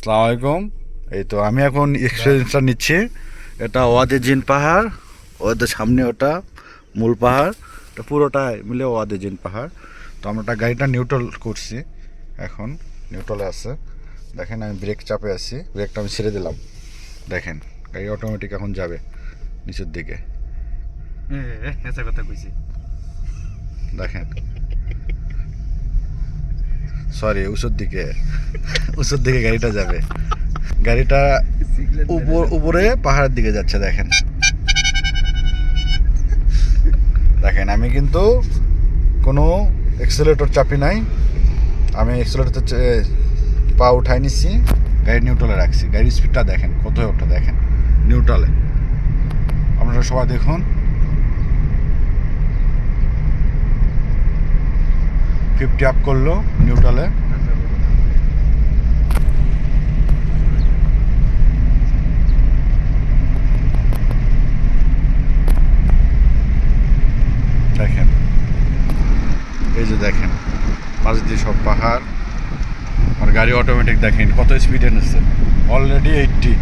আসসালামু আলাইকুম এই তো আমি এখন এক্সপিরিয়েন্সটা নিচ্ছি এটা ওয়াদে জিন পাহাড় ওদের সামনে ওটা মূল পাহাড় এটা পুরোটাই মিলে ওয়াদে জিন পাহাড় তো আমরা ওটা গাড়িটা নিউট্রাল করছি এখন নিউট্রালে আছে দেখেন আমি ব্রেক চাপে আছি ব্রেকটা আমি ছেড়ে দিলাম দেখেন গাড়ি অটোমেটিক এখন যাবে নিচের দিকে কথা কইছি দেখেন সরি উঁচুর দিকে। উঁচুর দিকে গাড়িটা যাবে। গাড়িটা উপর উপরে পাহাড়ের দিকে যাচ্ছে, দেখেন। দেখেন, আমি কিন্তু কোনো এক্সেলেটর চাপি নাই। আমি এক্সেলেটর পা উঠাই নিচ্ছি গাড়ি নিউট্রালে রাখছি। গাড়ির স্পিডটা দেখেন কত ওঠা দেখেন। নিউট্রালে আপনারা সবাই দেখুন। ফিফটি আপ করল নিউট্রালে দেখেন। এই যে দেখেন, পাশ দিয়ে সব পাহাড়। আর গাড়ি অটোমেটিক দেখেন কত স্পিডে নিচ্ছে। অলরেডি এইটটি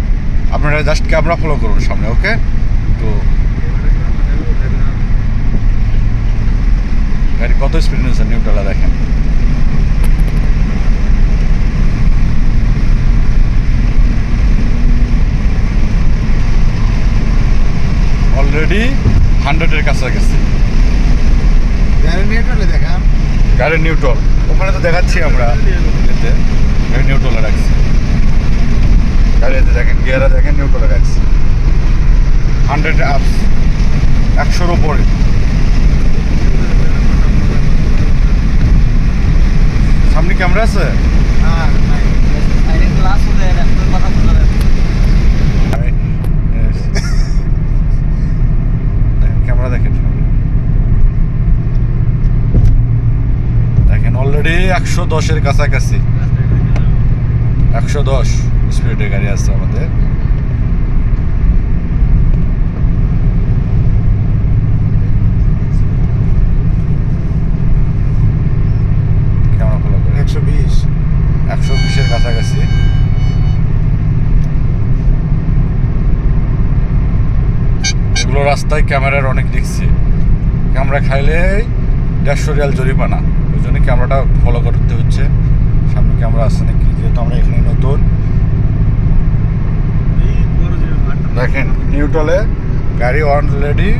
আপনারা জাস্ট ক্যামেরা ফলো করুন সামনে ওকে তো গাড়ি কত স্পিড নিচ্ছে নিউট্রালে দেখেন। অলরেডি হান্ড্রেডের কাছে গেছে। দেখাম গাড়ি নিউট্রাল ওখানে তো দেখাচ্ছি আমরা। এতে গাড়ি নিউট্রালে রাখছি। গাড়িতে দেখেন গিয়ারে দেখেন নিউট্রালে রাখছি। হান্ড্রেড আপস একশোর ওপরে সামনে ক্যামেরা আছে? ক্যামেরা দেখেন দেখেন অলরেডি একশো দশের কাছাকাছি। একশো দশ স্পিডের গাড়ি আছে আমাদের ক্যামেরা ফলো করে একশো বিশ একশো বিশের কাছাকাছি এগুলো রাস্তায় ক্যামেরার অনেক দেখছি। ক্যামেরা খাইলে দেড়শো রিয়াল জরিমানা। ওই জন্য ক্যামেরাটা ফলো করতে হচ্ছে। সামনে ক্যামেরা আছে নাকি? যেহেতু আমরা এখানে নতুন। দেখেন নিউটলে গাড়ি অলরেডি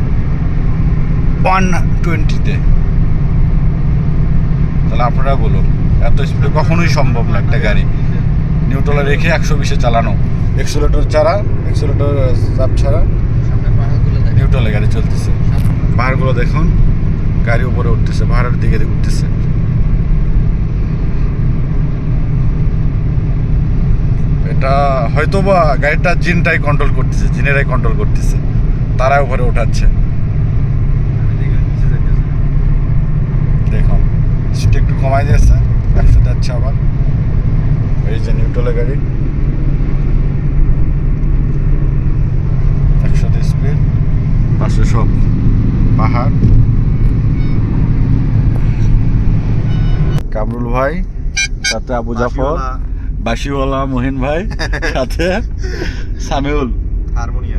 ওয়ান টোয়েন্টিতে তাহলে আপনারা বলুন, এত স্পিডে কখনোই সম্ভব না একটা গাড়ি। নিউটলে রেখে একশো বিশে চালানো। এক্সোলেটর ছাড়া এক্সোলেটর চাপ ছাড়া। নিউট্রালে গাড়ি চলতেছে। পাহাড়গুলো দেখুন, গাড়ি উপরে উঠতেছে, পাহাড়ের দিকে উঠতেছে। এটা হয়তো বা গাড়িটা জিনটাই কন্ট্রোল করতেছে, জিনেরাই কন্ট্রোল করতেছে। তারা উপরে উঠাচ্ছে। দেখুন সিট একটু কমাই দিয়েছে একশো যাচ্ছে আবার। এই যে নিউট্রালে গাড়ি একশোতে স্পিড পাশে সব পাহাড়। কামরুল ভাই সাথে আবু জাফর বাসিওয়ালা মোহিন ভাই সাথে সামিউল। হারমোনিয়াম।